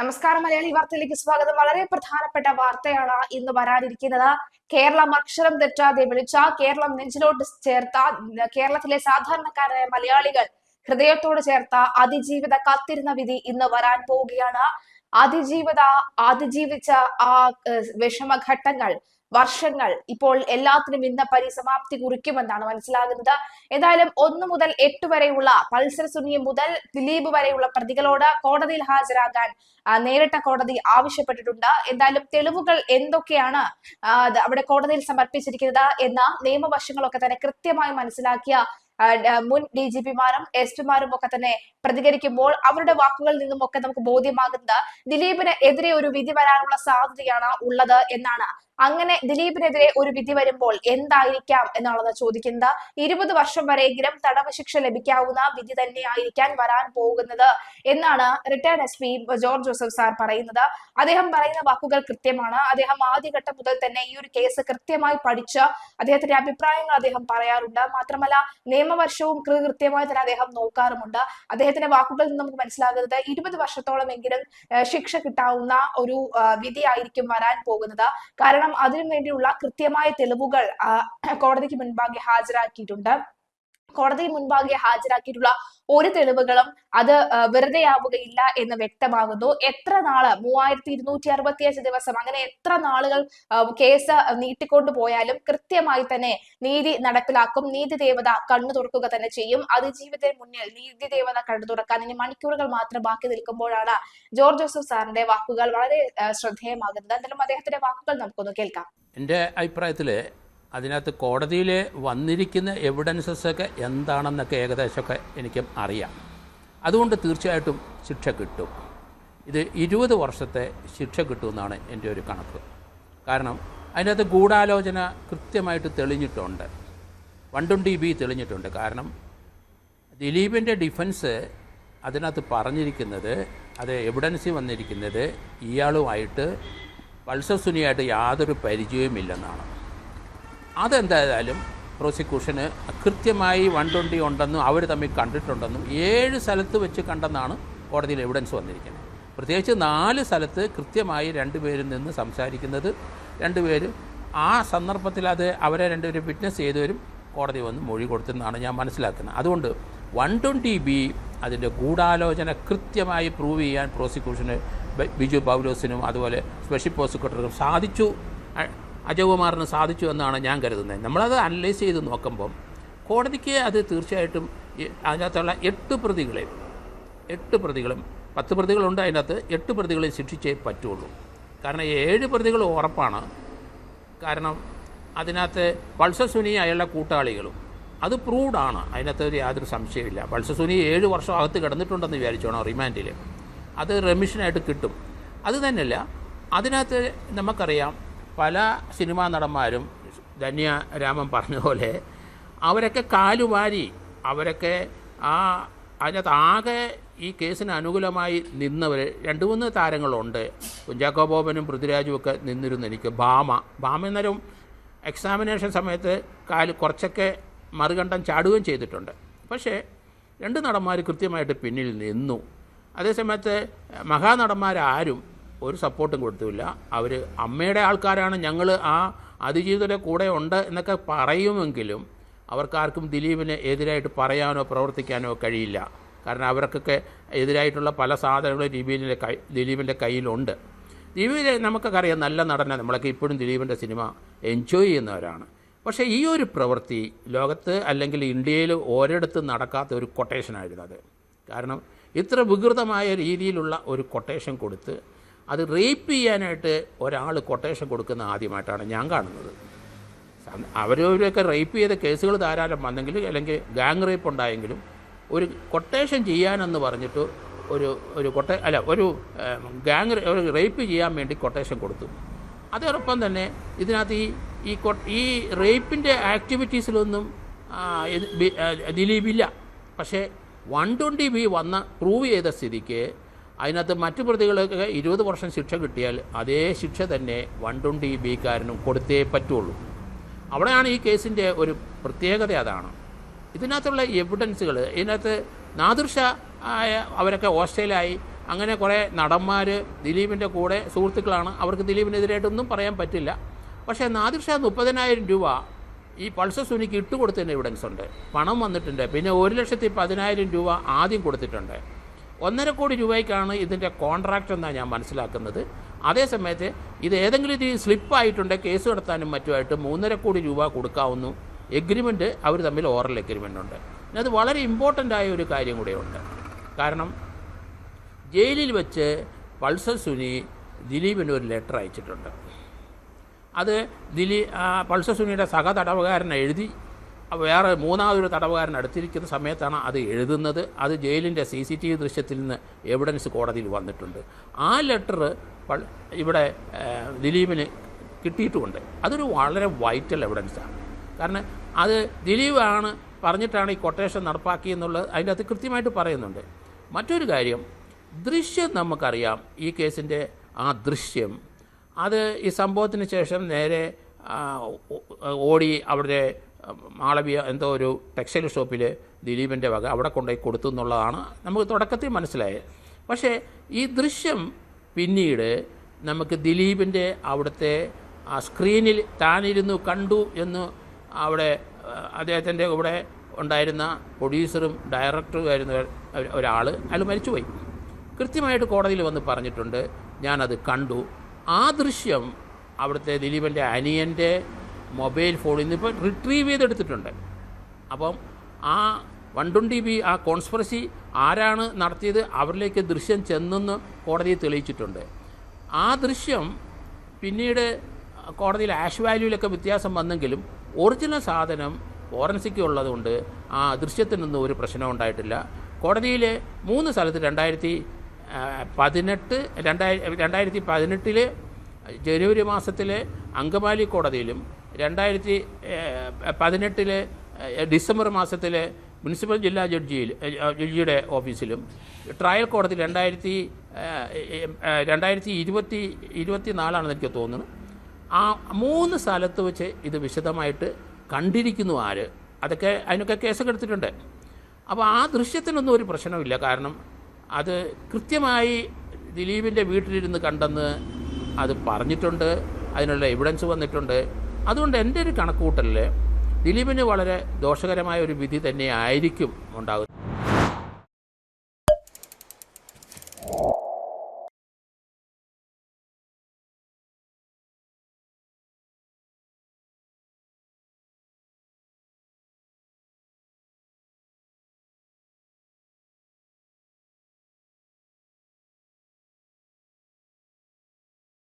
നമസ്കാരം മലയാളി വാർത്തയിലേക്ക് സ്വാഗതം. വളരെ പ്രധാനപ്പെട്ട വാർത്തയാണ് ഇന്ന് വരാനിരിക്കുന്നത്. കേരളം അക്ഷരം തെറ്റാതെ വിളിച്ച കേരളം നെഞ്ചിലോട്ട് ചേർത്ത കേരളത്തിലെ സാധാരണക്കാരായ മലയാളികൾ ഹൃദയത്തോട് ചേർത്ത അതിജീവിത കാത്തിരുന്ന വിധി ഇന്ന് വരാൻ പോവുകയാണ്. അതിജീവിത അതിജീവിച്ച ആ വിഷമഘട്ടങ്ങൾ വർഷങ്ങൾ ഇപ്പോൾ എല്ലാത്തിനും ഇന്ന് പരിസമാപ്തി കുറിക്കുമെന്നാണ് മനസ്സിലാകുന്നത്. ഏതായാലും ഒന്ന് മുതൽ എട്ട് വരെയുള്ള പൾസർ സുനി മുതൽ ദിലീപ് വരെയുള്ള പ്രതികളോട് കോടതിയിൽ ഹാജരാകാൻ നേരിട്ട കോടതി ആവശ്യപ്പെട്ടിട്ടുണ്ട്. എന്തായാലും തെളിവുകൾ എന്തൊക്കെയാണ് അവിടെ കോടതിയിൽ സമർപ്പിച്ചിരിക്കുന്നത് എന്ന നിയമവശങ്ങളൊക്കെ തന്നെ കൃത്യമായി മനസ്സിലാക്കിയ മുൻ ഡി ജി പിമാരും എസ് പിമാരും ഒക്കെ തന്നെ പ്രതികരിക്കുമ്പോൾ അവരുടെ വാക്കുകളിൽ നിന്നും ഒക്കെ നമുക്ക് ബോധ്യമാകുന്നത് ദിലീപിന് എതിരെ ഒരു വിധി വരാനുള്ള സാധ്യതയാണ് ഉള്ളത് എന്നാണ് അങ്ങനെ ദിലീപിനെതിരെ ഒരു വിധി വരുമ്പോൾ എന്തായിരിക്കാം എന്നാണെന്ന് ചോദിക്കുന്നത്. ഇരുപത് വർഷം വരെയെങ്കിലും തടവ് ശിക്ഷ ലഭിക്കാവുന്ന വിധി തന്നെയായിരിക്കാൻ വരാൻ പോകുന്നത് എന്നാണ് retired S P George Joseph sir പറയുന്നത്. അദ്ദേഹം പറയുന്ന വാക്കുകൾ കൃത്യമാണ്. അദ്ദേഹം ആദ്യഘട്ടം മുതൽ തന്നെ ഈ ഒരു കേസ് കൃത്യമായി പഠിച്ച് അദ്ദേഹത്തിന്റെ അഭിപ്രായങ്ങൾ അദ്ദേഹം പറയാറുണ്ട്. മാത്രമല്ല നിയമവർഷവും കൃത്യമായി തന്നെ അദ്ദേഹം നോക്കാറുമുണ്ട്. അദ്ദേഹത്തിന്റെ വാക്കുകളിൽ നിന്ന് നമുക്ക് മനസ്സിലാകുന്നത് ഇരുപത് വർഷത്തോളമെങ്കിലും ശിക്ഷ കിട്ടാവുന്ന ഒരു വിധിയായിരിക്കും വരാൻ പോകുന്നത്. കാരണം അതിനു വേണ്ടിയുള്ള കൃത്യമായ തെളിവുകൾ കോടതിക്ക് മുൻപാകെ ഹാജരാക്കിയിട്ടുണ്ട്. കോടതി മുൻപാകെ ഹാജരാക്കിയിട്ടുള്ള ഒരു തെളിവുകളും അത് വെറുതെയാവുകയില്ല എന്ന് വ്യക്തമാകുന്നു. എത്ര നാൾ? മൂവായിരത്തി ഇരുന്നൂറ്റി അറുപത്തിയഞ്ച് ദിവസം. അങ്ങനെ എത്ര നാളുകൾ കേസ് നീട്ടിക്കൊണ്ടു പോയാലും കൃത്യമായി തന്നെ നീതി നടപ്പിലാക്കും. നീതി ദേവത കണ്ണു തുറക്കുക തന്നെ ചെയ്യും. അതിജീവിതത്തിന് മുന്നിൽ നീതി ദേവത കണ്ണു തുറക്കാൻ ഇനി മണിക്കൂറുകൾ മാത്രം ബാക്കി നിൽക്കുമ്പോഴാണ് ജോർജ് ജോസഫ് സാറിന്റെ വാക്കുകൾ വളരെ ശ്രദ്ധേയമാകുന്നത്. എന്തായാലും അദ്ദേഹത്തിന്റെ വാക്കുകൾ നമുക്കൊന്ന് കേൾക്കാം. എന്റെ അഭിപ്രായത്തിൽ അതിനകത്ത് കോടതിയിൽ വന്നിരിക്കുന്ന എവിഡൻസസൊക്കെ എന്താണെന്നൊക്കെ ഏകദേശമൊക്കെ എനിക്ക് അറിയാം. അതുകൊണ്ട് തീർച്ചയായിട്ടും ശിക്ഷ കിട്ടും. ഇത് ഇരുപത് വർഷത്തെ ശിക്ഷ കിട്ടുമെന്നാണ് എന്റെ ഒരു കണക്ക്. കാരണം അതിനകത്ത് ഗൂഢാലോചന കൃത്യമായിട്ട് തെളിഞ്ഞിട്ടുണ്ട്. Twenty B തെളിഞ്ഞിട്ടുണ്ട്. കാരണം ദിലീപിന്റെ ഡിഫൻസ് അതിനകത്ത് പറഞ്ഞിരിക്കുന്നത് അത് എവിഡൻസിൽ വന്നിരിക്കുന്നത് ഇയാളുമായിട്ട് പൾസർ സുനിയായിട്ട് യാതൊരു പരിചയവുമില്ലെന്നാണ്. അതെന്തായാലും പ്രോസിക്യൂഷന് കൃത്യമായി വൺ ട്വന്റി ഉണ്ടെന്നും അവർ തമ്മിൽ കണ്ടിട്ടുണ്ടെന്നും ഏഴ് സ്ഥലത്ത് വെച്ച് കണ്ടെന്നാണ് കോടതിയിൽ എവിഡൻസ് വന്നിരിക്കുന്നത്. പ്രത്യേകിച്ച് നാല് സ്ഥലത്ത് കൃത്യമായി രണ്ടുപേരിൽ നിന്ന് സംസാരിക്കുന്നത് രണ്ടുപേരും ആ സന്ദർഭത്തിൽ അത് അവരെ രണ്ടുപേരും വിറ്റ്നസ് ചെയ്തവരും കോടതി വന്ന് മൊഴി കൊടുത്തെന്നാണ് ഞാൻ മനസ്സിലാക്കുന്നത്. അതുകൊണ്ട് വൺ ട്വന്റി ബി അതിന്റെ ഗൂഢാലോചന കൃത്യമായി പ്രൂവ് ചെയ്യാൻ പ്രോസിക്യൂഷന് ബിജു പൗലോസിനും അതുപോലെ സ്പെഷ്യൽ പ്രോസിക്യൂട്ടർക്കും സാധിച്ചു. അജയകുമാറിന് സാധിച്ചു എന്നാണ് ഞാൻ കരുതുന്നത്. നമ്മളത് അനലൈസ് ചെയ്ത് നോക്കുമ്പം കോടതിക്ക് അത് തീർച്ചയായിട്ടും അതിനകത്തുള്ള എട്ട് പ്രതികളെ എട്ട് പ്രതികളും പത്ത് പ്രതികളുണ്ട് അതിനകത്ത് എട്ട് പ്രതികളെ ശിക്ഷിച്ചേ പറ്റുള്ളൂ. കാരണം ഏഴ് പ്രതികൾ ഉറപ്പാണ്. കാരണം അതിനകത്ത് വത്സസുനി അയാളുടെ കൂട്ടാളികളും. അത് പ്രൂഡാണ് അതിനകത്ത് ഒരു യാതൊരു സംശയമില്ല വത്സസുനി ഏഴ് വർഷം അകത്ത് കിടന്നിട്ടുണ്ടെന്ന് വിചാരിച്ചോണം റിമാൻഡിൽ അത് റെമിഷനായിട്ട് കിട്ടും. അത് തന്നെയല്ല അതിനകത്ത് നമുക്കറിയാം പല സിനിമാ നടന്മാരും ധന്യ രാമൻ പറഞ്ഞതുപോലെ പോലെ അവരൊക്കെ കാലുവാരി അവരൊക്കെ ആ അതിനകത്ത് ആകെ ഈ കേസിന് അനുകൂലമായി നിന്നവർ രണ്ട് മൂന്ന് താരങ്ങളുണ്ട്. കുഞ്ചാക്കോ ബോബനും പൃഥ്വിരാജും ഒക്കെ നിന്നിരുന്നു എനിക്ക്. ഭാമ. ഭാമ എന്നാലും എക്സാമിനേഷൻ സമയത്ത് കാൽ കുറച്ചൊക്കെ മറുകണ്ഠം ചാടുകയും ചെയ്തിട്ടുണ്ട്. പക്ഷേ രണ്ട് നടന്മാർ കൃത്യമായിട്ട് പിന്നിൽ നിന്നു. അതേസമയത്ത് മഹാനടന്മാരാരും ഒരു സപ്പോർട്ടും കൊടുത്തില്ല. അവർ അമ്മയുടെ ആൾക്കാരാണ് ഞങ്ങൾ ആ അതിജീവിതരുടെ കൂടെ ഉണ്ട് എന്നൊക്കെ പറയുമെങ്കിലും അവർക്കാർക്കും ദിലീപിന് എതിരായിട്ട് പറയാനോ പ്രവർത്തിക്കാനോ കഴിയില്ല. കാരണം അവർക്കൊക്കെ എതിരായിട്ടുള്ള പല സാധനങ്ങളും ദിലീപിന്റെ കൈ ദിലീപിന്റെ കയ്യിലുണ്ട്. ദിലീപിനെ നമുക്കൊക്കെ അറിയാം നല്ല നടനെ. നമ്മളൊക്കെ ഇപ്പോഴും ദിലീപിന്റെ സിനിമ എൻജോയ് ചെയ്യുന്നവരാണ്. പക്ഷേ ഈ ഒരു പ്രവൃത്തി ലോകത്ത് അല്ലെങ്കിൽ ഇന്ത്യയിൽ ഒരിടത്തും നടക്കാത്ത ഒരു കൊട്ടേഷനായിരുന്നു അത്. കാരണം ഇത്ര വികൃതമായ രീതിയിലുള്ള ഒരു കൊട്ടേഷൻ കൊടുത്ത് അത് റേപ്പ് ചെയ്യാനായിട്ട് ഒരാൾ കൊട്ടേഷൻ കൊടുക്കുന്ന ആദ്യമായിട്ടാണ് ഞാൻ കാണുന്നത്. അവരവരൊക്കെ റേപ്പ് ചെയ്ത കേസുകൾ ധാരാളം വന്നെങ്കിലും അല്ലെങ്കിൽ ഗാങ് റേപ്പ് ഉണ്ടായെങ്കിലും ഒരു കൊട്ടേഷൻ ചെയ്യാനെന്ന് പറഞ്ഞിട്ട് ഒരു ഒരു കൊട്ടേ അല്ല ഒരു ഗാങ് ഒരു റേപ്പ് ചെയ്യാൻ വേണ്ടി കൊട്ടേഷൻ കൊടുത്തു. അതോടൊപ്പം തന്നെ ഇതിനകത്ത് ഈ ഈ ഈ റേപ്പിന്റെ ആക്ടിവിറ്റീസിലൊന്നും ദിലീപില്ല. പക്ഷേ വൺ ട്വന്റി ബി വന്ന പ്രൂവ് ചെയ്ത സ്ഥിതിക്ക് അതിനകത്ത് മറ്റു പ്രതികൾക്ക് ഇരുപത് വർഷം ശിക്ഷ കിട്ടിയാൽ അതേ ശിക്ഷ തന്നെ ട്വന്റി ബിക്കാരനും കൊടുത്തേ പറ്റുള്ളൂ. അവിടെയാണ് ഈ കേസിന്റെ ഒരു പ്രത്യേകത അതാണ്. ഇതിനകത്തുള്ള എവിഡൻസുകൾ ഇതിനകത്ത് നാദൃശ ആയ അവരൊക്കെ ഓസ്ട്രേലിയായി അങ്ങനെ കുറേ നടന്മാർ ദിലീപിന്റെ കൂടെ സുഹൃത്തുക്കളാണ്. അവർക്ക് ദിലീപിനെതിരായിട്ടൊന്നും പറയാൻ പറ്റില്ല. പക്ഷേ നാദൃശ മുപ്പതിനായിരം രൂപ ഈ പൾസർ സുനിക്ക് ഇട്ടുകൊടുത്തതിന് എവിഡൻസ് ഉണ്ട്. പണം വന്നിട്ടുണ്ട്. പിന്നെ ഒരു ലക്ഷത്തി പതിനായിരം രൂപ ആദ്യം കൊടുത്തിട്ടുണ്ട്. ഒന്നര കോടി രൂപയ്ക്കാണ് ഇതിന്റെ കോൺട്രാക്റ്റ് എന്നാണ് ഞാൻ മനസ്സിലാക്കുന്നത്. അതേസമയത്ത് ഇത് ഏതെങ്കിലും രീതിയിൽ സ്ലിപ്പായിട്ടുണ്ട് കേസ് നടത്താനും മറ്റുമായിട്ട് മൂന്നര കോടി രൂപ കൊടുക്കാവുന്നു. എഗ്രിമെന്റ് അവർ തമ്മിൽ ഓറൽ എഗ്രിമെന്റ് ഉണ്ട്. അത് വളരെ ഇമ്പോർട്ടന്റ് ആയ ഒരു കാര്യം കൂടെയുണ്ട്. കാരണം ജയിലിൽ വെച്ച് പൾസർ സുനി ദിലീപിന് ഒരു ലെറ്റർ അയച്ചിട്ടുണ്ട്. അത് ദിലീ ആ പൾസർ സുനിയുടെ സഹതടവുകാരനെ എഴുതി വേറെ മൂന്നാമതൊരു തടവുകാരൻ അടുത്തിരിക്കുന്ന സമയത്താണ് അത് എഴുതുന്നത്. അത് ജയിലിന്റെ സി സി ടി വി ദൃശ്യത്തിൽ നിന്ന് എവിഡൻസ് കോടതിയിൽ വന്നിട്ടുണ്ട്. ആ ലെറ്റർ ഇവിടെ ദിലീപിന് കിട്ടിയിട്ടുമുണ്ട് അതൊരു വളരെ വൈറ്റൽ എവിഡൻസാണ് കാരണം അത് ദിലീപാണ് പറഞ്ഞിട്ടാണ് ഈ കൊട്ടേഷൻ നടപ്പാക്കിയെന്നുള്ളത് അതിന്റെ അത് കൃത്യമായിട്ട് പറയുന്നുണ്ട്. മറ്റൊരു കാര്യം ദൃശ്യം നമുക്കറിയാം ഈ കേസിന്റെ ആ ദൃശ്യം. അത് ഈ സംഭവത്തിന് ശേഷം നേരെ ഓടി അവിടെ മാളവിയ എന്തോ ഒരു ടെക്സ്റ്റൈൽ ഷോപ്പിൽ ദിലീപിന്റെ വക അവിടെ കൊണ്ടുപോയി കൊടുത്തു എന്നുള്ളതാണ് നമുക്ക് തുടക്കത്തിൽ മനസ്സിലായത്. പക്ഷേ ഈ ദൃശ്യം പിന്നീട് നമുക്ക് ദിലീപിന്റെ അവിടുത്തെ ആ സ്ക്രീനിൽ താനിരുന്നു കണ്ടു എന്ന് അവിടെ അദ്ദേഹത്തിന്റെ കൂടെ ഉണ്ടായിരുന്ന പ്രൊഡ്യൂസറും ഡയറക്ടറും ആയിരുന്ന ഒരാൾ അയാൾ മരിച്ചുപോയി. കൃത്യമായിട്ട് കോടതിയിൽ വന്ന് പറഞ്ഞിട്ടുണ്ട് ഞാനത് കണ്ടു. ആ ദൃശ്യം അവിടുത്തെ ദിലീപന്റെ അനിയന്റെ മൊബൈൽ ഫോണിൽ നിന്ന് ഇപ്പോൾ റിട്രീവ് ചെയ്തെടുത്തിട്ടുണ്ട്. അപ്പം ആ വൺ ട്വന്റി ബി ആ കോൺസ്പെറസി ആരാണ് നടത്തിയത്? അവരിലേക്ക് ദൃശ്യം ചെന്നെന്ന് കോടതി തെളിയിച്ചിട്ടുണ്ട്. ആ ദൃശ്യം പിന്നീട് കോടതിയിൽ ആഷ് വാല്യൂവിലൊക്കെ വ്യത്യാസം വന്നെങ്കിലും ഒറിജിനൽ സാധനം ഫോറൻസിക് ഉള്ളതുകൊണ്ട് ആ ദൃശ്യത്തിനൊന്നും ഒരു പ്രശ്നം ഉണ്ടായിട്ടില്ല. കോടതിയിൽ മൂന്ന് സ്ഥലത്ത് രണ്ടായിരത്തി പതിനെട്ട് രണ്ടായിരത്തി രണ്ടായിരത്തി പതിനെട്ടിലെ ജനുവരി മാസത്തിലെ അങ്കമാലി കോടതിയിലും രണ്ടായിരത്തി പതിനെട്ടിലെ ഡിസംബർ മാസത്തിലെ മുനിസിപ്പൽ ജില്ലാ ജഡ്ജിയിൽ ജഡ്ജിയുടെ ഓഫീസിലും ട്രയൽ കോടതി രണ്ടായിരത്തി രണ്ടായിരത്തി ഇരുപത്തി ഇരുപത്തി നാലാണെന്ന് എനിക്ക് തോന്നുന്നു. ആ മൂന്ന് സ്ഥലത്ത് വെച്ച് ഇത് വിശദമായിട്ട് കണ്ടിരിക്കുന്നു ആര്? അതൊക്കെ അതിനൊക്കെ കേസൊക്കെ എടുത്തിട്ടുണ്ട്. അപ്പോൾ ആ ദൃശ്യത്തിനൊന്നും ഒരു പ്രശ്നമില്ല. കാരണം അത് കൃത്യമായി ദിലീപിന്റെ വീട്ടിലിരുന്ന് കണ്ടെന്ന് അത് പറഞ്ഞിട്ടുണ്ട്. അതിനുള്ള എവിഡൻസ് വന്നിട്ടുണ്ട്. അതുകൊണ്ട് എന്റെ ഒരു കണക്കുകൂട്ടലിൽ ദിലീപിന് വളരെ ദോഷകരമായ ഒരു വിധി തന്നെ ആയിരിക്കും ഉണ്ടാകുന്നത്.